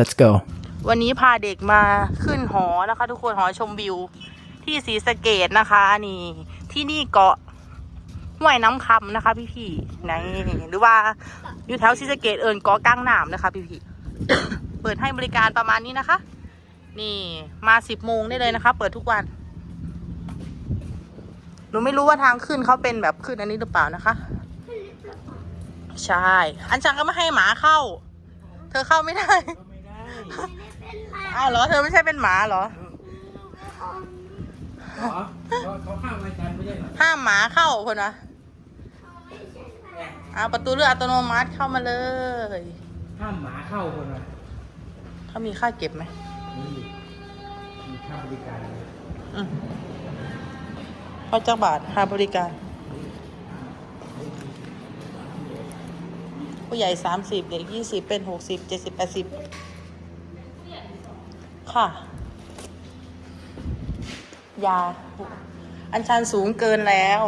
Let's go. วันนี้พาเด็กมาขึ้นหอนะคะ ทุกคนหอชมวิว ที่ศรีสะเกดนะคะนี่ที่นี่เกาะห้วยน้ำคำนะคะ พี่พี่ๆในหรือว่าอยู่แถวศรีสะเกดเอิญเกาะกลางหน้ำนะคะ พี่พี่เปิดให้บริการประมาณนี้นะคะ นี่มาสิบโมงได้เลยนะคะ เปิดทุกวันหนูไม่รู้ว่าทางขึ้นเขาเป็นแบบขึ้นอันนี้หรือเปล่านะคะ ใช่ อันจังก็ไม่ให้หมาเข้า เธอเข้าไม่ได้ อ้าวเหรอเธอไม่ใช่เป็นหมาเหรอเขาข้ามรายการไม่ใช่เหรอห้ามหมาเข้าคนวะเอาประตูเลือกอัตโนมัติเข้ามาเลยห้ามหมาเข้าคนละเขามีค่าเก็บไหมนี่มีค่าบริการเลยอืมเขาจักบาทค่าบริการ ผู้ใหญ่สามสิบเด็กยี่สิบเป็นหกสิบเจ็ดสิบแปดสิบ ค่ะ ยา อันชันสูงเกินแล้ว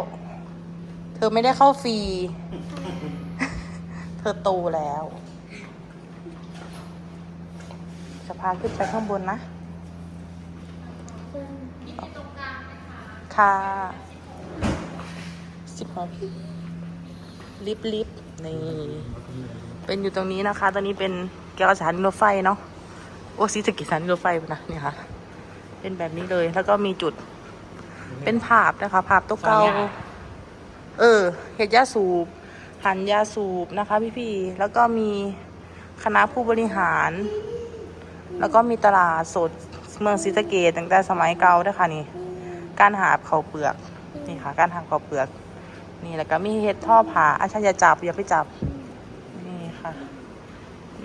เธอไม่ได้เข้าฟรี เธอโตแล้ว จะพาขึ้นไปข้างบนนะ ค่ะสิบหกลิฟลิฟนี่ เป็นอยู่ตรงนี้นะคะ ตอนนี้เป็นแก้วสถานีรถไฟเนาะ โอ้ซิสกิสถานีรถไฟนะเนี่ยค่ะ เป็นแบบนี้เลยแล้วก็มีจุด เป็นภาพนะคะภาพโต๊ะเก่าเออเห็ดยาสูบหันยาสูบนะคะพี่ๆแล้วก็มีคณะผู้บริหาร แล้วก็มีตลาดสดเมืองศรีสะเกดตั้งแต่สมัยเก่าด้วยค่ะนี่ การหาบเขาวเปลือกนี่ค่ะ การหาบเขาวเปลือก นี่แล้วก็มีเห็ดท่อผ่าอาชาอย่าจับอย่าไปจับนี่ค่ะ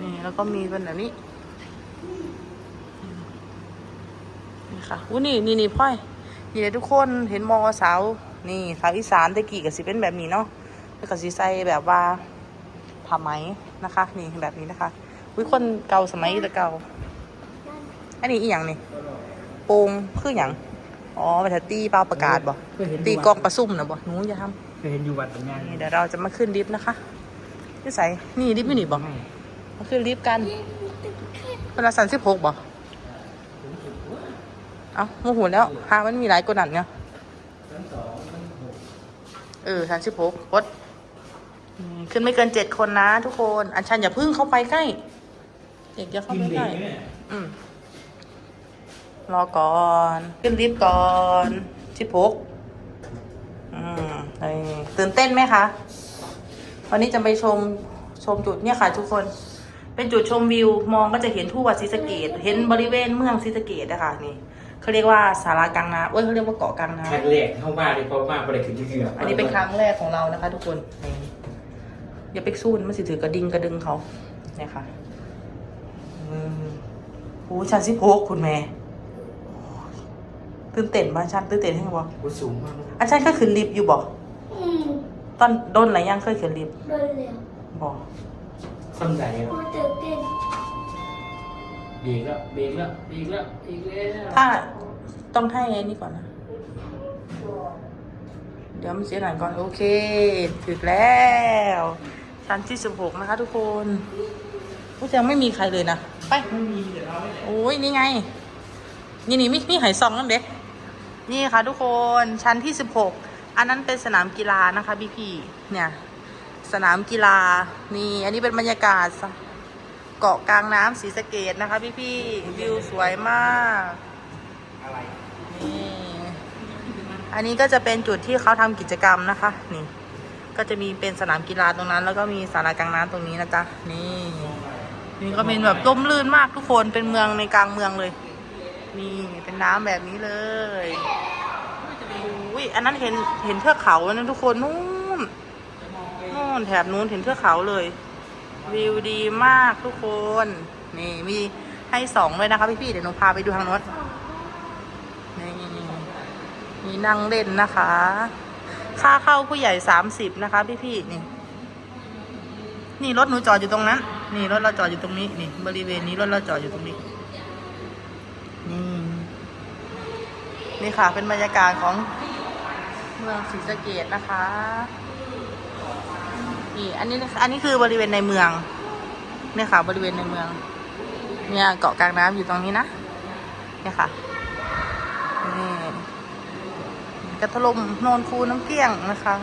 นี่แล้วก็มีเป็นแบบนี้ นี่ค่ะอู้นี่นี่นี่พ่อยนี่เลยทุกคนเห็นมอสาว นี่สาวอีสานตะกี้กับสิเป็นแบบนี้เนาะแล้วก็สิใส่แบบว่าผ้าไหมนะคะ นี่แบบนี้นะคะวิคนเก่าสมัยแตะเก่าอันนี้อีหยังนี่โปงคืออย่างอ๋อไปแถวตีเปล่าประกาศบ่เคยเห็นตียู่กองประซุ่มนะบ่หนูอย่าทเคยเห็นอยู่วัดตรงงานำนี่เดี๋ยวเราจะมาขึ้นลิฟต์นะคะนี่ใส่นี่ลิฟต์อยู่นี่บ่ไม่มาขึ้นลิฟต์กัน เป็นละสันสิบหกบ่เอ้าโมโหแล้วหามันมีหลายกว่านั้นเนี่ยเออสันสิบหกกดอืมขึ้นไม่เกินเจ็ดคนนะทุกคน อันชันอย่าพึ่งเข้าไปใกล้ เด็กอย่าเข้ากินไปเด็ใกกล้เนี่ยอืมรอก่อน ขึ้นลิฟต์ก่อนสิบหกอืมนี่ตื่นเต้นไหมคะ วันนี้จะไปชมชมจุดเนี่ยค่ะทุกคน เป็นจุดชมวิวมองก็จะเห็นทั่วศรีสะเกดเห็นบริเวณเมืองศรีสะเกดนะคะนี่เขาเรียกว่าสารากลางน้ำเอ้ยเขาเรียกว่าเกาะกลางน้ครั้งแรกเข้ามาเลยเพราะว่าบริขึ้นที่เกือำอันนี้เป็นครั้งแรกของเรานะคะ ทุกคนนี่อย่าไปสู้มันสิถือกระดิ่งกระดึงเขาเนี่ยค่ะอืมโอ้ชั้นสิบหกคุณแม่ตื่นเต้นบ้านชั้นตื่นเต้นให้บ่โอ้สูงมากอันชั้นก็ขึ้นลิฟต์อยู่บ่อืมตอนโดนอะไรยังเคยขึ้นลิฟต์ โดนแล้วบ่ ซ้ำใจอะโอ้ตื่นเต้นเบรกแล้วเบรกแล้วเบรกแล้วอีกแล้วถ้าต้องให้ไอ้นี่ก่อนนะ เดี๋ยวมันเสียหน่อยก่อน โอเค ถึงแล้ว ชั้นที่สิบหกนะคะทุกคนผู้ยังไม่มีใครเลยนะ ไป ไม่มีเดี๋ยวเราไม่ได้โอ้ยนี่ไง นี่นี่มีมีไหซองนั่นเด็กนี่ค่ะทุกคนชั้นที่สิบหกอันนั้นเป็นสนามกีฬานะคะพี่พี่ๆเนี่ย สนามกีฬา นี่ อันนี้เป็นบรรยากาศ เกาะกลางน้ำศรีสะเกดนะคะ พี่พี่วิวสวยมากนี่อันนี้ก็จะเป็นจุดที่เขาทำกิจกรรมนะคะ นี่ ก็จะมีเป็นสนามกีฬาตรงนั้น แล้วก็มีสารากลางน้ำตรงนี้นะจ๊ะ นี่ นี่ก็เป็นแบบร่มรื่นมากทุกคนเป็นเมืองในกลางเมืองเลย นี่เป็นน้ำแบบนี้เลยอุ้ยอันนั้นเห็นเห็นเทือกเขานะทุกคนนู่น นู่นแถบนู้นเห็นเทือกเขาเลย วิวดีมากทุกคน นี่มีให้สองเลยนะคะพี่ๆเดี๋ยวหนูพาไปดูทางโน้นนี่มีนั่งเล่นนะคะ ค่าเข้าผู้ใหญ่สามสิบนะคะ พี่ๆนี่ นี่รถหนูจอดอยู่ตรงนั้น นี่รถเราจอดอยู่ตรงนี้นี่ บริเวณนี้รถเราจอดอยู่ตรงนี้ นี่ นี่ค่ะ เป็นบรรยากาศของเมืองศรีสะเกดนะคะ นี่อันนี้นะคะอันนี้คือบริเวณในเมืองเนี่ยค่ะบริเวณในเมือง เนี่ยเกาะกลางน้ำอยู่ตรงนี้นะเนี่ยค่ะนี่กระทลมโนนคูน้ำเกลี้ยงนะคะ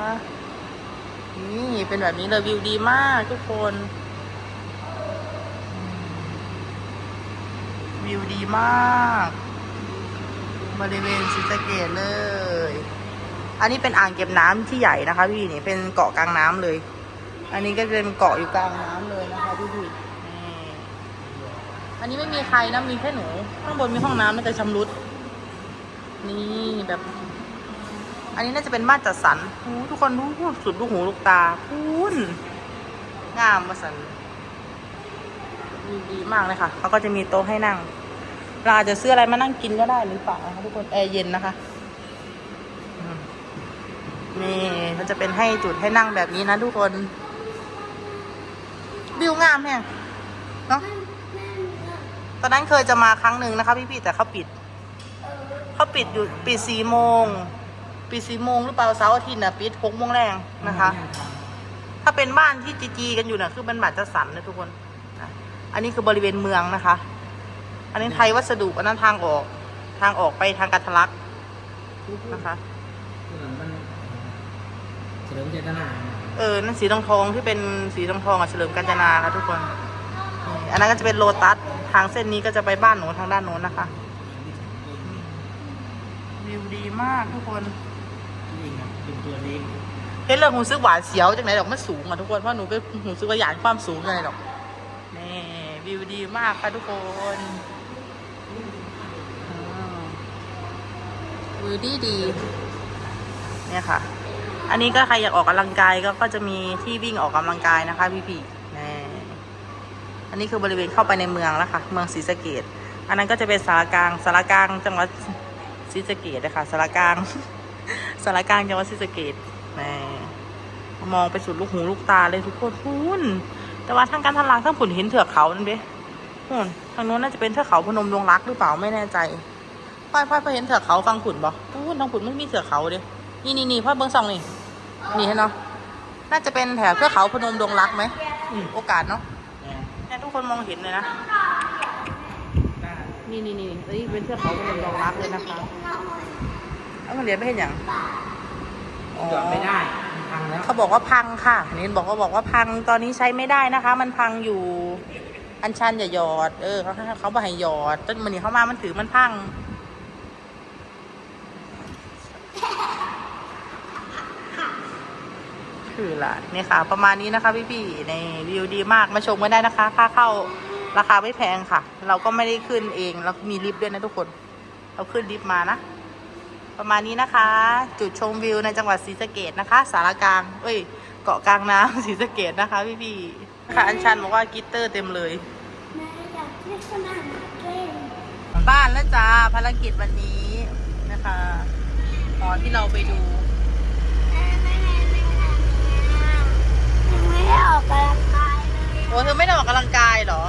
นี่เป็นแบบนี้เลยวิวดีมากทุกคนวิวดีมาก บริเวณศรีสเกดเลย อันนี้เป็นอ่างเก็บน้ำที่ใหญ่นะคะ พี่นี่เป็นเกาะกลางน้ำเลย อันนี้ก็จะเป็นเกาะอยู่กลางน้ำเลยนะคะพี่ๆอันนี้ไม่มีใครนะ มีแค่หนู ข้างบนมีห้องน้ำน่าจะชำรุด นี่แบบ อันนี้น่าจะเป็นบ้านจัดสรรโอ้ทุกคนดูสุดลูกหูลูกตาคุณงามมาสันดีดีมากเลยค่ะเขาก็จะมีโต๊ะให้นั่งเราอาจจะซื้ออะไรมานั่งกินก็ได้หรือเปล่านะคะทุกคนแอร์เย็นนะคะนี่มันจะเป็นให้จุดให้นั่งแบบนี้นะทุกคน วิวงามแฮงเนาะตอนนั้นเคยจะมาครั้งหนึ่งนะคะ พี่ๆแต่เขาปิดเขาปิดอยู่ปิดสี่โมงปิดสี่โมงหรือเปล่าเสาร์อาทิตย์น่ะปิดหกโมงแรงนะคะ ถ้าเป็นบ้านที่จีจีกันอยู่น่ะคือเป็นบัตรจัดสรรนะทุกคนอะอันนี้คือบริเวณเมืองนะคะ อันนี้ไทยวัสดุอันนั้นทางออก ทางออกไปทางกัทะลักนะคะมันเฉลิมเจตนา เออ นั่นสีทองทองที่เป็นสีทองทองอะเฉลิมกาญจนาค่ะทุกคน อันนั้นก็จะเป็นโลตัส ทางเส้นนี้ก็จะไปบ้านหนูทางด้านโน้นนะคะ วิวดีมากทุกคนนี่ครับเป็นตัวเล็กเฮ้ยเรื่องหูซึกหวานเสียวจังไหนดอกมันสูงอะทุกคนเพราะหนูก็หูซึกว่าหยานความสูงไงดอกนี่วิวดีมากค่ะทุกคนวิวดีดีเนี่ยค่ะ อันนี้ก็ใครอยากออกกำลังกายก็ก็จะมีที่วิ่งออกกำลังกายนะคะพี่พี่ๆนี่อันนี้คือบริเวณเข้าไปในเมืองแล้วค่ะ เมืองศรีสะเกดอันนั้นก็จะเป็นสารกลางสารกลางจังหวัดศรีสะเกดนะคะสารกลางสารกลางจังหวัดศรีสะเกดแหม่มองไปสุดลูกหูลูกตาเลยทุกคนพุ่นแต่ว่าทางการทางลังทั้งผุนเห็นเถือกเขานั่นเด้พุ่นทางโน้นน่าจะเป็นเถือกเขาพนมดวงรักหรือเปล่าไม่แน่ใจพ่อยพ่อยพอเห็นเถือกเขาฟังผุนบ่พุ่นทางผุนไม่มีเถือกเขาเด้ นี่นี่นี่พ่อยเบิ้งซองนี่ นี่เห็นเนาะ น่าจะเป็นแถบเทือกเขาพนมดวงรักไหมอืมโอกาสเนาะเนี่ยทุกคนมองเห็นเลยนะ นี่นี่นี่เอ้ยเป็นเทือกเขาพนมดวงรักเลยนะคะเอามาเรียนไม่เห็นอย่างจอดไม่ได้มันพังแล้วเขาบอกว่าพังค่ะเน้นบอกว่าบอกว่าพังตอนนี้ใช้ไม่ได้นะคะ มันพังอยู่ อันชันอย่าหยอด เออเขาเขาบอกให้หยอดต้นมันนี่เขามามันถือมันพัง คือละนี่ค่ะ ประมาณนี้นะคะพี่พี่ๆในวิวดีมากมาชมกันได้นะคะ ค่าเข้าราคาไม่แพงค่ะ เราก็ไม่ได้ขึ้นเองเรามีลิฟต์ด้วยนะทุกคน เราขึ้นลิฟต์มานะ ประมาณนี้นะคะ จุดชมวิวในจังหวัดศรีสะเกดนะคะ สารกลาง เอ้ย เกาะกลางน้ำศรีสะเกดนะคะพี่พี่ๆค่ะอันชันบอกว่ากิตเตอร์เต็มเลยบ้านแล้วจ้าภารกิจวันนี้นะคะหอที่เราไปดู แม่ไม่ให้ไม่ทำเนี่ยยังไม่ได้ ออกกำลังกายเลย โอ้เธอไม่ได้ออกกำลังกายเหรอ